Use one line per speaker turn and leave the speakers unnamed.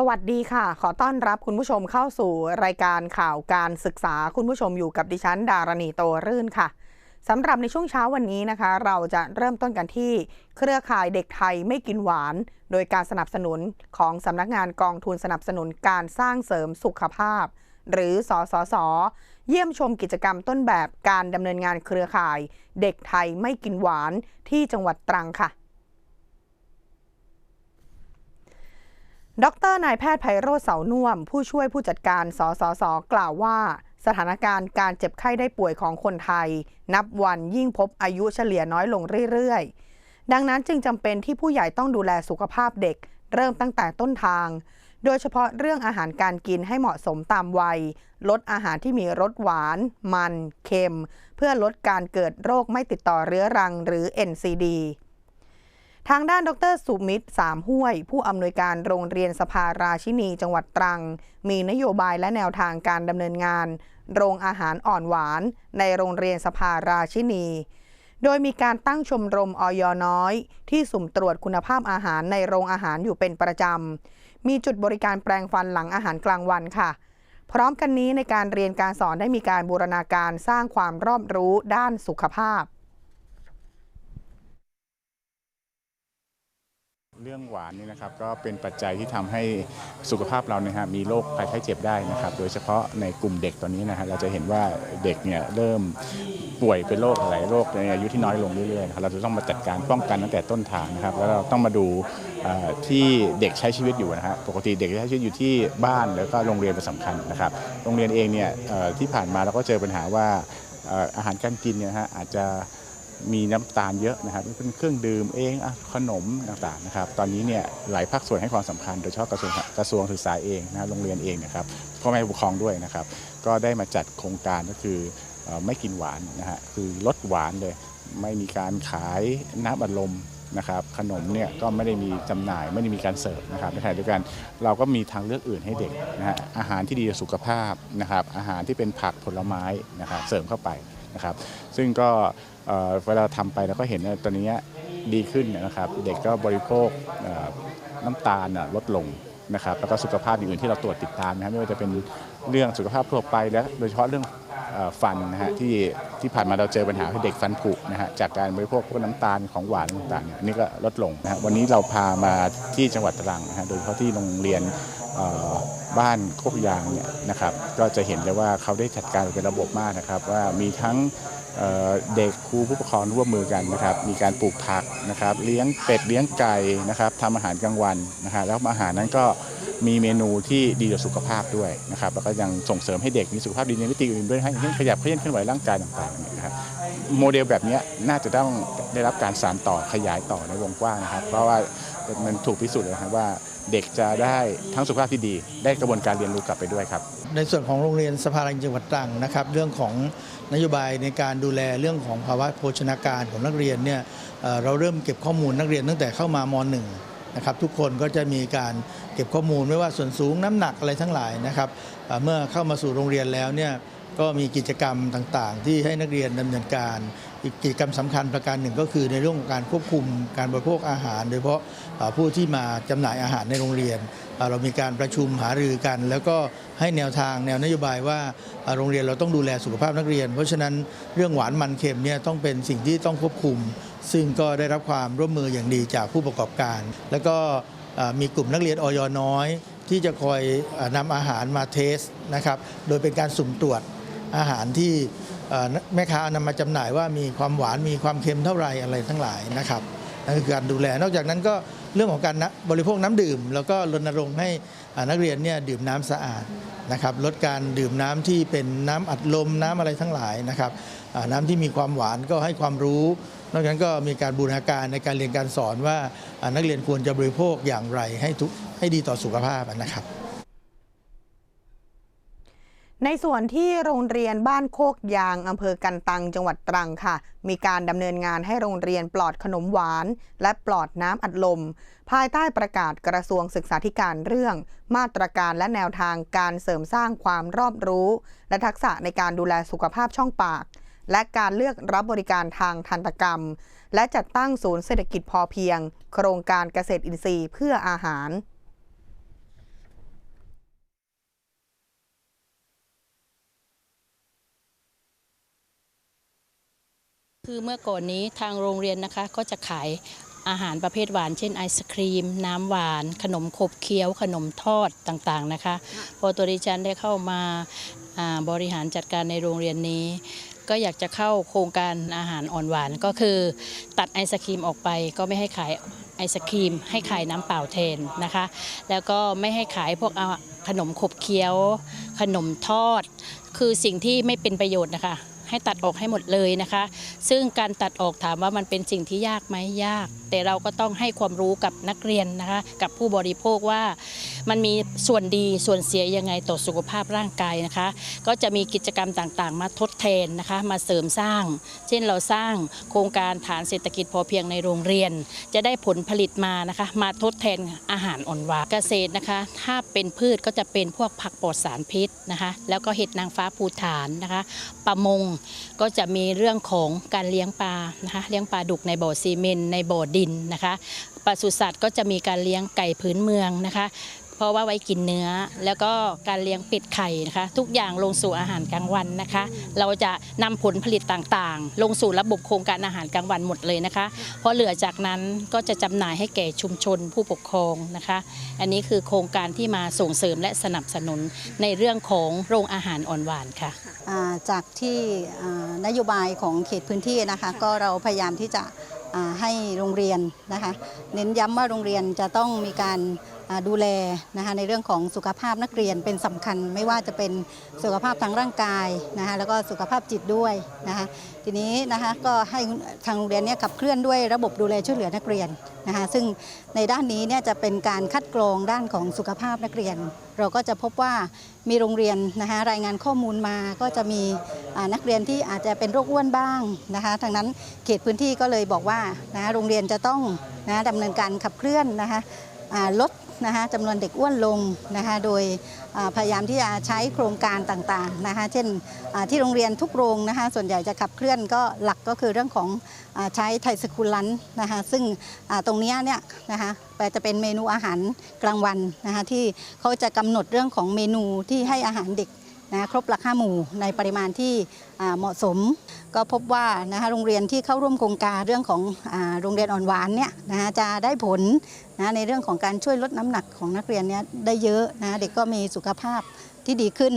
สวัสดีค่ะ ขอต้อนรับคุณผู้ชมเข้าสู่รายการข่าวการศึกษาคุณผู้ชมอยู่กับดิฉัน ดารณีโตรื่นค่ะสำหรับในช่วงเช้าวันนี้นะคะ เราจะเริ่มต้นกันที่เครือข่ายเด็กไทยไม่กินหวาน โดยการสนับสนุนของสำนักงานกองทุนสนับสนุนการสร้างเสริมสุขภาพ หรือสสสเยี่ยมชมกิจกรรมต้นแบบการดำเนินงานเครือข่าย เด็กไทยไม่กินหวานที่จังหวัดตรังค่ะ ดรนายแพทย์ไพโรธเสาน่วม ผู้ช่วยผู้จัดการสสส กล่าวว่า สถานการณ์การเจ็บไข้ได้ป่วยของคนไทย นับวันยิ่งพบอายุเฉลี่ยน้อยลงเรื่อยๆ ดังนั้นจึงจำเป็นที่ผู้ใหญ่ต้องดูแลสุขภาพเด็ก เริ่มตั้งแต่ต้นทาง โดยเฉพาะเรื่องอาหารการกินให้เหมาะสมตามวัย ลดอาหารที่มีรสหวาน มัน เค็ม เพื่อลดการเกิดโรคไม่ติดต่อเรื้อรังหรือ NCD ทางด้านดรสุมิตรสามห้วย ผู้อำนวยการโรงเรียนสภาราชินีจังหวัดตรัง มีนโยบายและแนวทางการดำเนินงาน โรงอาหารอ่อนหวาน ในโรงเรียนสภาราชินี โดยมีการตั้งชมรมออยน้อย ที่สุ่มตรวจคุณภาพอาหารในโรงอาหารอยู่เป็นประจำ มีจุดบริการแปลงฟันหลังอาหารกลางวันค่ะ พร้อมกันนี้ในการเรียนการสอนได้มีการบูรณาการสร้างความรอบรู้ด้านสุขภาพ
เรื่องหวานนี่นะครับก็เป็นปัจจัยที่ทำให้สุขภาพเราเนี่ยฮะมีโรคภัยไข้เจ็บได้นะครับ โดยเฉพาะในกลุ่มเด็กตอนนี้นะฮะเราจะเห็นว่าเด็กเนี่ยเริ่มป่วยเป็นโรคหลายโรคในอายุที่น้อยลงเรื่อยๆครับเราจะต้องมาจัดการป้องกันตั้งแต่ต้นทางนะครับ แล้วเราต้องมาดูที่เด็กใช้ชีวิตอยู่นะฮะปกติเด็กใช้ชีวิตอยู่ที่บ้านแล้วก็โรงเรียนเป็นสำคัญนะครับ โรงเรียนเองเนี่ยที่ผ่านมาเราก็เจอปัญหาว่าอาหารการกินเนี่ยฮะอาจจะ มีน้ำตาลเยอะนะครับเป็นเครื่องดื่มเองอขนมต่างๆนะครับ ตอนนี้เนี่ยหลายภาคส่วนให้ความสำคัญ โดยเฉพาะกระทรวงกระทรวงศึกษาเองนะโรงเรียนเองนะครับพ่อแม่ผู้ปกครองด้วยนะครับ ก็ได้มาจัดโครงการก็คือไม่กินหวานนะฮะคือลดหวานเลย ไม่มีการขายน้ำอัดลมนะครับขนมเนี่ยก็ไม่ได้มีจำหน่ายไม่ได้มีการเสิร์ฟนะครับในขณะเดียวกันเราก็มีทางเลือกอื่นให้เด็กนะฮะอาหารที่ดีต่อสุขภาพนะครับอาหารที่เป็นผักผลไม้นะครับเสริมเข้าไป นะครับ ซึ่งก็เวลาทำไปเราก็เห็นว่าตอนนี้ดีขึ้นนะครับ เด็กก็บริโภคน้ำตาลลดลงนะครับ แล้วก็สุขภาพอื่นๆที่เราตรวจติดตามนะครับไม่ว่าจะเป็นเรื่องสุขภาพทั่วไปและโดยเฉพาะเรื่องฟันนะฮะที่ที่ผ่านมาเราเจอปัญหาให้เด็กฟันผุนะฮะจากการบริโภคพวกน้ำตาลของหวานต่างๆเนี่ยอันนี้ก็ลดลงนะฮะวันนี้เราพามาที่จังหวัดตรังนะฮะโดยเฉพาะที่โรงเรียน บ้านโคกยางเนี่ยนะครับก็จะเห็นเลยว่าเขาได้จัดการเป็นระบบมากนะครับ ว่ามีทั้งเเด็กครูผู้ปกครองร่วมมือกันนะครับ มีการปลูกผักนะครับ เลี้ยงเป็ดเลี้ยงไก่นะครับทำอาหารกลางวันนะฮะแล้วอาหารนั้นก็มีเมนูที่ดีต่อสุขภาพด้วยนะครับ แล้วก็ยังส่งเสริมให้เด็กมีสุขภาพดีในมิติอื่นด้วยให้อย่างเช่นขยับเขยื้อนเคลื่อนไหวร่างกายต่างๆเนี่ยนะครับโมเดลแบบนี้น่าจะต้องได้รับการสานต่อขยายต่อในวงกว้างนะครับ เพราะว่ามันถูกพิสูจน์แล้วครับว่า เด็กจะได้ทั้งสุขภาพที่ดี ได้กระบวนการเรียนรู้กลับไปด้วยครับ
ในส่วนของโรงเรียนสภารังจังหวัดตรังนะครับ เรื่องของนโยบายในการดูแลเรื่องของภาวะโภชนาการของนักเรียนเนี่ยเราเริ่มเก็บข้อมูลนักเรียนตั้งแต่เข้ามามหนึ่งนะครับทุกคนก็จะมีการเก็บข้อมูลไม่ว่าส่วนสูงน้ำหนักอะไรทั้งหลายนะครับเมื่อเข้ามาสู่โรงเรียนแล้วเนี่ย ก็มีกิจกรรมต่างๆ ที่ให้นักเรียนดำเนินการ อีกกิจกรรมสำคัญประการหนึ่งก็คือในเรื่องของการควบคุมการบริโภคอาหาร โดยเฉพาะผู้ที่มาจำหน่ายอาหารในโรงเรียน เรามีการประชุมหารือกัน แล้วก็ให้แนวทางแนวนโยบายว่าโรงเรียนเราต้องดูแลสุขภาพนักเรียน เพราะฉะนั้นเรื่องหวานมันเค็มเนี่ยต้องเป็นสิ่งที่ต้องควบคุม ซึ่งก็ได้รับความร่วมมืออย่างดีจากผู้ประกอบการ แล้วก็มีกลุ่มนักเรียนออยน้อย ที่จะคอยนำอาหารมาเทสนะครับ โดยเป็นการสุ่มตรวจ อาหารที่แม่ค้านำมาจำหน่ายว่ามีความหวานมีความเค็มเท่าไหรอะไรทั้งหลายนะครับนั่นคือการดูแลนอกจากนั้นก็เรื่องของการบริโภคน้ำดื่ม แล้วก็รณรงค์ให้นักเรียนเนี่ยดื่มน้ำสะอาดนะครับลดการดื่มน้ำที่เป็นน้ำอัดลมน้ำอะไรทั้งหลายนะครับน้ำที่มีความหวานก็ให้ความรู้ นอกจากนั้นก็มีการบูรณาการในการเรียนการสอนว่าอ่านักเรียนควรจะบริโภคอย่างไรให้ทุกให้ดีต่อสุขภาพนะครับ
ในส่วนที่โรงเรียนบ้านโคกยางอำเภอกันตังจังหวัดตรังค่ะ มีการดำเนินงานให้โรงเรียนปลอดขนมหวาน และปลอดน้ำอัดลม ภายใต้ประกาศกระทรวงศึกษาธิการเรื่อง มาตรการและแนวทางการเสริมสร้างความรอบรู้ และทักษะในการดูแลสุขภาพช่องปาก และการเลือกรับบริการทางทันตกรรม และจัดตั้งศูนย์เศรษฐกิจพอเพียง โครงการเกษตรอินทรีย์เพื่ออาหาร
คือเมื่อก่อนนี้ทางโรงเรียนนะคะก็จะขายอาหารประเภทหวาน เช่นไอศครีม น้ำหวาน ขนมขบเคี้ยว ขนมทอดต่างๆนะคะ พอตัวดิฉันได้เข้ามาบริหารจัดการในโรงเรียนนี้ ก็อยากจะเข้าโครงการอาหารอ่อนหวานก็คือ ตัดไอศครีมออกไปก็ไม่ให้ขายไอศครีม ให้ขายน้ำเปล่าแทนนะคะ แล้วก็ไม่ให้ขายพวกขนมขบเคี้ยว ขนมทอด คือสิ่งที่ไม่เป็นประโยชน์นะคะ ให้ตัดออกให้หมดเลยนะคะ ซึ่งการตัดออกถามว่ามันเป็นสิ่งที่ยากไหมยาก แต่เราก็ต้องให้ความรู้กับนักเรียนนะคะ กับผู้บริโภคว่า มันมีส่วนดีส่วนเสียยังไงต่อสุขภาพร่างกายนะคะ ก็จะมีกิจกรรมต่างๆ มาทดแทนนะคะ มาเสริมสร้าง เช่นเราสร้างโครงการฐานเศรษฐกิจพอเพียงในโรงเรียน จะได้ผลผลิตมานะคะ มาทดแทนอาหารอ่อนหวานเกษตรนะคะ ถ้าเป็นพืชก็จะเป็นพวกผักปลอดสารพิษนะคะ แล้วก็เห็ดนางฟ้าภูฐานนะคะประมงก็จะมีเรื่องของการเลี้ยงปลานะคะเลี้ยงปลาดุกในบ่อซีเมนต์ในบ่อดินนะคะปศุสัตว์ก็จะมีการเลี้ยงไก่พื้นเมืองนะคะ เพราะว่าไว้กินเนื้อ แล้วก็การเลี้ยงเป็ดไข่นะคะ ทุกอย่างลงสู่อาหารกลางวันนะคะ เราจะนำผลผลิตต่างๆ ลงสู่ระบบโครงการอาหารกลางวันหมดเลยนะคะ เพราะเหลือจากนั้นก็จะจำหน่ายให้แก่ชุมชนผู้ปกครองนะคะ อันนี้คือโครงการที่มาส่งเสริมและสนับสนุนในเรื่องของโรงอาหารอ่อนหวานค่ะ
จากที่นโยบายของเขตพื้นที่นะคะ ก็เราพยายามที่จะให้โรงเรียนนะคะ เน้นย้ำว่าโรงเรียนจะต้องมีการ ดูแลนะคะในเรื่องของสุขภาพนักเรียนเป็นสำคัญไม่ว่าจะเป็นสุขภาพทางร่างกายนะคะแล้วก็สุขภาพจิตด้วยนะคะทีนี้นะคะก็ให้ทางโรงเรียนเนี่ยขับเคลื่อนด้วยระบบดูแลช่วยเหลือนักเรียนนะคะซึ่งในด้านนี้เนี่ยจะเป็นการคัดกรองด้านของสุขภาพนักเรียน เราก็จะพบว่ามีโรงเรียนนะคะรายงานข้อมูลมาก็จะมีนักเรียนที่อาจจะเป็นโรคอ้วนบ้างนะคะทางนั้นเขตพื้นที่ก็เลยบอกว่านะโรงเรียนจะต้องนะดำเนินการขับเคลื่อนนะคะลด นะคะจำนวนเด็กอ้วนลงนะคะโดยพยายามที่จะใช้โครงการต่างๆนะคะเช่นที่โรงเรียนทุกโรงนะคะส่วนใหญ่จะขับเคลื่อนก็หลักก็คือเรื่องของอใช้ไทยสกุลลันนะคะซึ่งตรงนี้เนี่ยนะคะจะเป็นเมนูอาหารกลางวันนะคะที่เขาจะกำหนดเรื่องของเมนูที่ให้อาหารเด็ก นะครบราคาหมู่ในปริมาณที่เหมาะสม ก็พบว่านะคะโรงเรียนที่เข้าร่วมโครงการเรื่องของโรงเรียนอ่อนหวานเนี่ยนะจะได้ผลนะในเรื่องของการช่วยลดน้ำหนักของนักเรียนเนี่ยได้เยอะนะเด็กก็มีสุขภาพที่ดีขึ้น